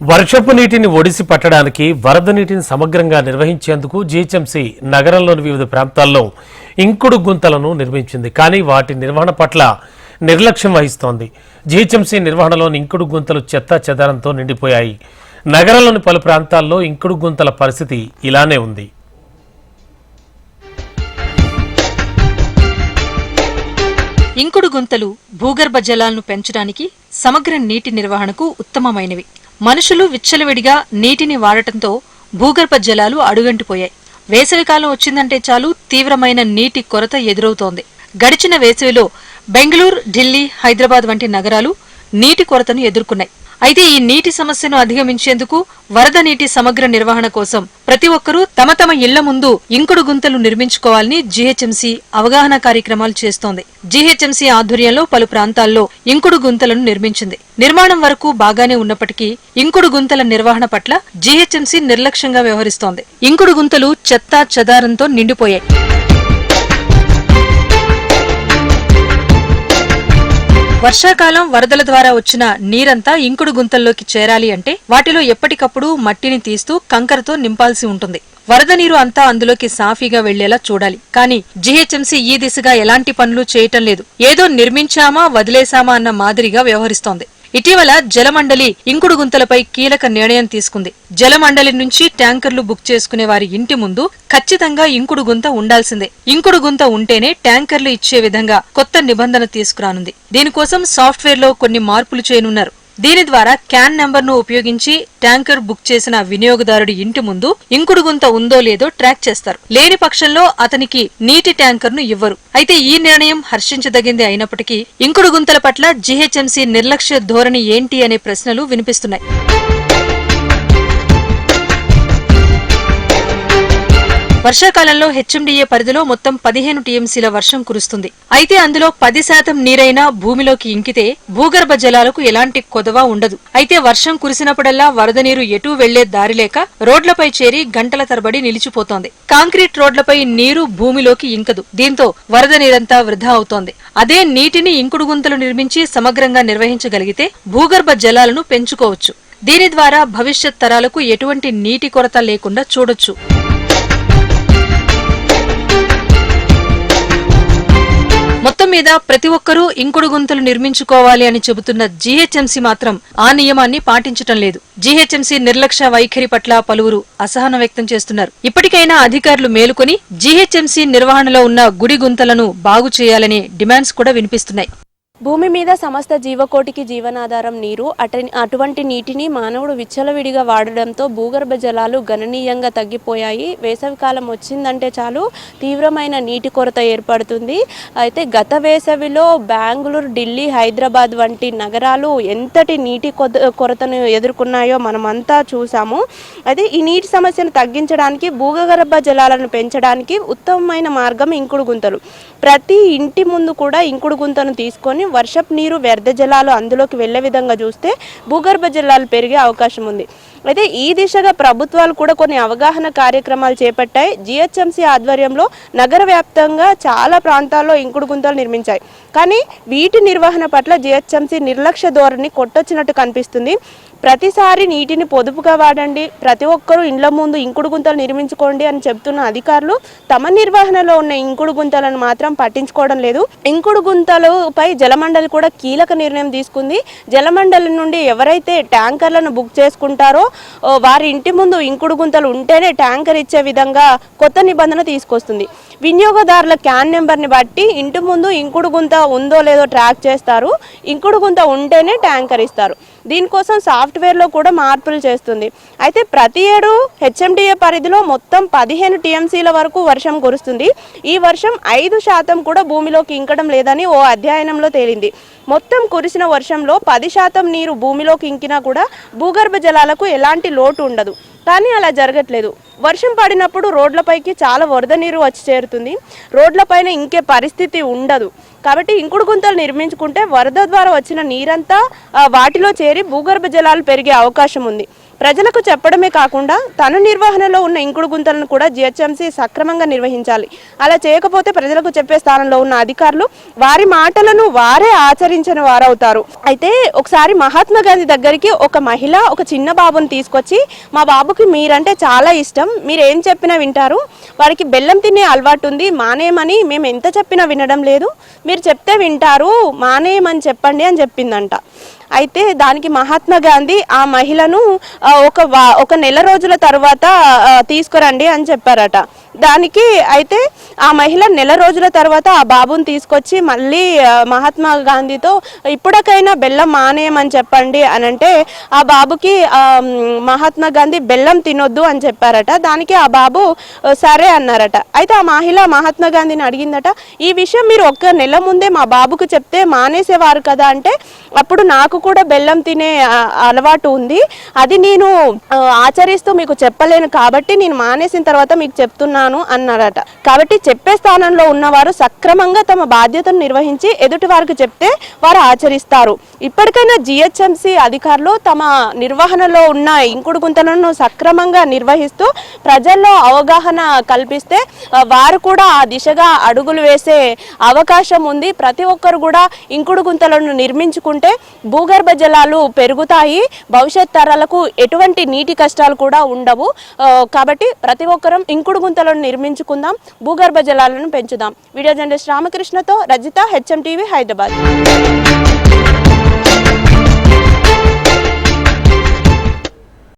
వర్షపు నీటిని ఒడిసి పట్టడానికి వరద నీటిని సమగ్రంగా నిర్వహించేందుకు జీహెచ్ఎంసీ నగరంలోని వివిధ ప్రాంతాల్లో ఇంకుడు గుంతలను నిర్మించింది. కానీ వాటి నిర్వహణ పట్ల నిర్లక్ష్యం వహిస్తోంది. జీహెచ్ఎంసీ నిర్వహణలోని ఇంకుడు గుంతలు చెత్త చెదారంతో నిండిపోయాయి. నగరంలోని పలు ప్రాంతాల్లో ఇంకుడు గుంతల పరిస్థితి ఇలానే ఉంది. ఇంకుడు గుంతలు భూగర్భ జలాలను పెంచడానికి సమగ్ర నీటి నిర్వహణకు ఉత్తమమైనవి. మనుషులు విచ్చలవిడిగా నీటిని వాడటంతో భూగర్భ జలాలు అడుగంటిపోయాయి. వేసవికాలం వచ్చిందంటే చాలు తీవ్రమైన నీటి కొరత ఎదురవుతోంది. గడిచిన వేసవిలో బెంగళూరు ఢిల్లీ హైదరాబాద్ వంటి నగరాలు నీటి కొరతను ఎదుర్కొన్నాయి. అయితే ఈ నీటి సమస్యను అధిగమించేందుకు వరద నీటి సమగ్ర నిర్వహణ కోసం ప్రతి ఒక్కరూ తమ తమ ఇళ్ళ ముందు ఇంకుడు గుంతలు నిర్మించుకోవాలని జీహెచ్ఎంసీ అవగాహన కార్యక్రమాలు చేస్తోంది. జీహెచ్ఎంసీ ఆధ్వర్యంలో పలు ప్రాంతాల్లో ఇంకుడు గుంతలను నిర్మించింది. నిర్మాణం వరకు బాగానే ఉన్నప్పటికీ ఇంకుడు గుంతల నిర్వహణ పట్ల జీహెచ్ఎంసీ నిర్లక్ష్యంగా వ్యవహరిస్తోంది. ఇంకుడు గుంతలు చెత్తా చెదారంతో నిండిపోయాయి. వర్షాకాలం వరదల ద్వారా వచ్చిన నీరంతా ఇంకుడు గుంతల్లోకి చేరాలి అంటే వాటిలో ఎప్పటికప్పుడు మట్టిని తీస్తూ కంకరతో నింపాల్సి ఉంటుంది. వరద నీరు అంతా అందులోకి సాఫీగా వెళ్ళేలా చూడాలి. కానీ జీహెచ్ఎంసీ ఈ దిశగా ఎలాంటి పనులు చేయటం లేదు. ఏదో నిర్మించామా వదిలేశామా అన్న మాదిరిగా వ్యవహరిస్తోంది. ఇటీవల జలమండలి ఇంకుడు గుంతలపై కీలక నిర్ణయం తీసుకుంది. జలమండలి నుంచి ట్యాంకర్లు బుక్ చేసుకునే వారి ఇంటి ముందు ఖచ్చితంగా ఇంకుడు గుంత ఉండాల్సిందే. ఇంకుడు గుంత ఉంటేనే ట్యాంకర్లు ఇచ్చే విధంగా కొత్త నిబంధన తీసుకురానుంది. దీనికోసం సాఫ్ట్వేర్లో కొన్ని మార్పులు చేయనున్నారు. దీని ద్వారా క్యాన్ నెంబర్ను ఉపయోగించి ట్యాంకర్ బుక్ చేసిన వినియోగదారుడి ఇంటి ముందు ఇంకుడు గుంత ఉందో లేదో ట్రాక్ చేస్తారు. లేని పక్షంలో అతనికి నీటి ట్యాంకర్ను ఇవ్వరు. అయితే ఈ నిర్ణయం హర్షించదగింది అయినప్పటికీ ఇంకుడు గుంతల పట్ల జీహెచ్ఎంసీ నిర్లక్ష్య ధోరణి ఏంటి అనే ప్రశ్నలు వినిపిస్తున్నాయి. వర్షాకాలంలో హెచ్ఎండిఏ పరిధిలో మొత్తం పదిహేను టీఎంసీల వర్షం కురుస్తుంది. అయితే అందులో పది శాతం నీరైనా భూమిలోకి ఇంకితే భూగర్భ జలాలకు ఎలాంటి కొదవ ఉండదు. అయితే వర్షం కురిసినప్పుడల్లా వరద నీరు ఎటూ వెళ్ళే దారి లేక రోడ్లపై చేరి గంటల తరబడి నిలిచిపోతోంది. కాంక్రీట్ రోడ్లపై నీరు భూమిలోకి ఇంకదు. దీంతో వరద నీరంతా వృధా అవుతోంది. అదే నీటిని ఇంకుడు గుంతలు నిర్మించి సమగ్రంగా నిర్వహించగలిగితే భూగర్భ జలాలను పెంచుకోవచ్చు. దీని ద్వారా భవిష్యత్ తరాలకు ఎటువంటి నీటి కొరత లేకుండా చూడొచ్చు. మీద ప్రతి ఒక్కరూ ఇంకుడు గుంతలు నిర్మించుకోవాలి అని చెబుతున్న జీహెచ్ఎంసీ మాత్రం ఆ నియమాన్ని పాటించటం లేదు. జీహెచ్ఎంసీ నిర్లక్ష్య వైఖరి పట్ల పలువురు అసహనం వ్యక్తం చేస్తున్నారు. ఇప్పటికైనా అధికారులు మేలుకొని జీహెచ్ఎంసీ నిర్వహణలో ఉన్న గుడి గుంతలను బాగు చేయాలనే డిమాండ్స్ కూడా వినిపిస్తున్నాయి. భూమి మీద సమస్త జీవకోటికి జీవనాధారం నీరు అట అటువంటి నీటిని మానవుడు విచ్చలవిడిగా వాడడంతో భూగర్భ జలాలు గణనీయంగా తగ్గిపోయాయి. వేసవికాలం వచ్చిందంటే చాలు తీవ్రమైన నీటి కొరత ఏర్పడుతుంది. అయితే గత వేసవిలో బెంగళూరు ఢిల్లీ హైదరాబాద్ వంటి నగరాలు ఎంతటి నీటి కొరతను ఎదుర్కొన్నాయో మనమంతా చూసాము అయితే ఈ నీటి సమస్యను తగ్గించడానికి భూగర్భ జలాలను పెంచడానికి ఉత్తమమైన మార్గం ఇంకుడు గుంతలు. ప్రతి ఇంటి ముందు కూడా ఇంకుడు గుంతను తీసుకొని వర్షపు నీరు వ్యర్థ జలాలు అందులోకి వెళ్ళే విధంగా చూస్తే భూగర్భ జలాలు పెరిగే అవకాశం ఉంది. అయితే ఈ దిశగా ప్రభుత్వాలు కూడా కొన్ని అవగాహన కార్యక్రమాలు చేపట్టాయి. జిహెచ్ఎంసీ ఆధ్వర్యంలో నగర వ్యాప్తంగా చాలా ప్రాంతాల్లో ఇంకుడు గుంతలు నిర్మించాయి. కానీ వీటి నిర్వహణ పట్ల జిహెచ్ఎంసీ నిర్లక్ష్య ధోరణి కొట్టొచ్చినట్టు కనిపిస్తుంది. ప్రతిసారి నీటిని పొదుపుగా వాడండి. ప్రతి ఒక్కరూ ఇండ్ల ముందు ఇంకుడు గుంతలు నిర్మించుకోండి అని చెప్తున్న అధికారులు తమ నిర్వహణలో ఉన్న ఇంకుడు గుంతలను మాత్రం పట్టించుకోవడం లేదు. ఇంకుడు గుంతలపై జలమండలి కూడా కీలక నిర్ణయం తీసుకుంది. జలమండలి నుండి ఎవరైతే ట్యాంకర్లను బుక్ చేసుకుంటారో వారి ఇంటి ముందు ఇంకుడు గుంతలు ఉంటేనే ట్యాంకర్ ఇచ్చే విధంగా కొత్త నిబంధన తీసుకొస్తుంది. వినియోగదారుల క్యాన్ నెంబర్ని బట్టి ఇంటి ముందు ఇంకుడు గుంత ఉందో లేదో ట్రాక్ చేస్తారు. ఇంకుడు గుంత ఉంటేనే ట్యాంకర్ ఇస్తారు. దీనికోసం సాఫ్ట్వేర్లో కూడా మార్పులు చేస్తుంది. అయితే ప్రతి ఏడు హెచ్ఎండిఏ పరిధిలో మొత్తం పదిహేను టీఎంసీల వరకు వర్షం కురుస్తుంది. ఈ వర్షం ఐదు శాతం కూడా భూమిలోకి ఇంకడం లేదని ఓ అధ్యయనంలో తేలింది. మొత్తం కురిసిన వర్షంలో పది శాతం నీరు భూమిలోకి ఇంకినా కూడా భూగర్భ జలాలకు ఎలాంటి లోటు ఉండదు. కానీ అలా జరగట్లేదు. వర్షం పడినప్పుడు రోడ్లపైకి చాలా వరద నీరు వచ్చి చేరుతుంది. రోడ్లపైన ఇంకే పరిస్థితి ఉండదు. కాబట్టి ఇంకుడు గుంతలు నిర్మించుకుంటే వరద ద్వారా వచ్చిన నీరంతా వాటిలో చేరి భూగర్భ జలాలు పెరిగే అవకాశం ఉంది. ప్రజలకు చెప్పడమే కాకుండా తను నిర్వహణలో ఉన్న ఇంకుడు గుంతలను కూడా జిహెచ్ఎంసీ సక్రమంగా నిర్వహించాలి. అలా చేయకపోతే ప్రజలకు చెప్పే స్థానంలో ఉన్న అధికారులు వారి మాటలను వారే ఆచరించిన వారవుతారు. అయితే ఒకసారి మహాత్మా గాంధీ దగ్గరికి ఒక మహిళ ఒక చిన్న బాబుని తీసుకొచ్చి మా బాబుకి మీరంటే చాలా ఇష్టం మీరు ఏం చెప్పినా వింటారు వారికి బెల్లం తినే అలవాటు ఉంది మానేయమని మేము ఎంత చెప్పినా వినడం లేదు మీరు చెప్తే వింటారు మానేయమని చెప్పండి అని చెప్పిందంట. అయితే దానికి మహాత్మా గాంధీ ఆ మహిళను ఒక వా- ఒక నెల రోజుల తర్వాత తీసుకురండి అని చెప్పారట. దానికి అయితే ఆ మహిళ నెల రోజుల తర్వాత ఆ బాబుని తీసుకొచ్చి మళ్ళీ మహాత్మా గాంధీతో ఇప్పటికైనా బెల్లం మానేయమని చెప్పండి అని అంటే ఆ బాబుకి మహాత్మా గాంధీ బెల్లం తినొద్దు అని చెప్పారట. దానికి ఆ బాబు సరే అన్నారట. అయితే ఆ మహిళ మహాత్మా గాంధీని అడిగిందట ఈ విషయం మీరు ఒక్క నెల ముందే మా బాబుకు చెప్తే మానేసేవారు కదా అంటే అప్పుడు నాకు కూడా బెల్లం తినే అలవాటు ఉంది. అది నేను ఆచరిస్తూ మీకు చెప్పలేను కాబట్టి నేను మానేసిన తర్వాత మీకు చెప్తున్నాను అన్నారట. కాబట్టి చెప్పే స్థానంలో ఉన్నవారు సక్రమంగా తమ బాధ్యతను నిర్వహించి ఎదుటి వారికి చెప్తే వారు ఆచరిస్తారు. ఇప్పటికైనా జిహెచ్ఎంసి అధికారులు తమ నిర్వహణలో ఉన్న ఇంకుడు గుంతలను సక్రమంగా నిర్వహిస్తూ ప్రజల్లో అవగాహన కల్పిస్తే వారు కూడా ఆ దిశగా అడుగులు వేసే అవకాశం ఉంది. ప్రతి ఒక్కరు కూడా ఇంకుడు గుంతలను నిర్మించుకుంటే భూగర్భ జలాలు పెరుగుతాయి. భవిష్యత్ తరాలకు ఎటువంటి నీటి కష్టాలు కూడా ఉండవు. కాబట్టి ప్రతి ఒక్కరం ఇంకుడు గుంతలను నిర్మించుకుందాం. భూగర్భ జలాలను పెంచుదాం. వీడియో జర్నలిస్ట్ రామకృష్ణతో రజిత హెచ్ఎం టీవీ హైదరాబాద్.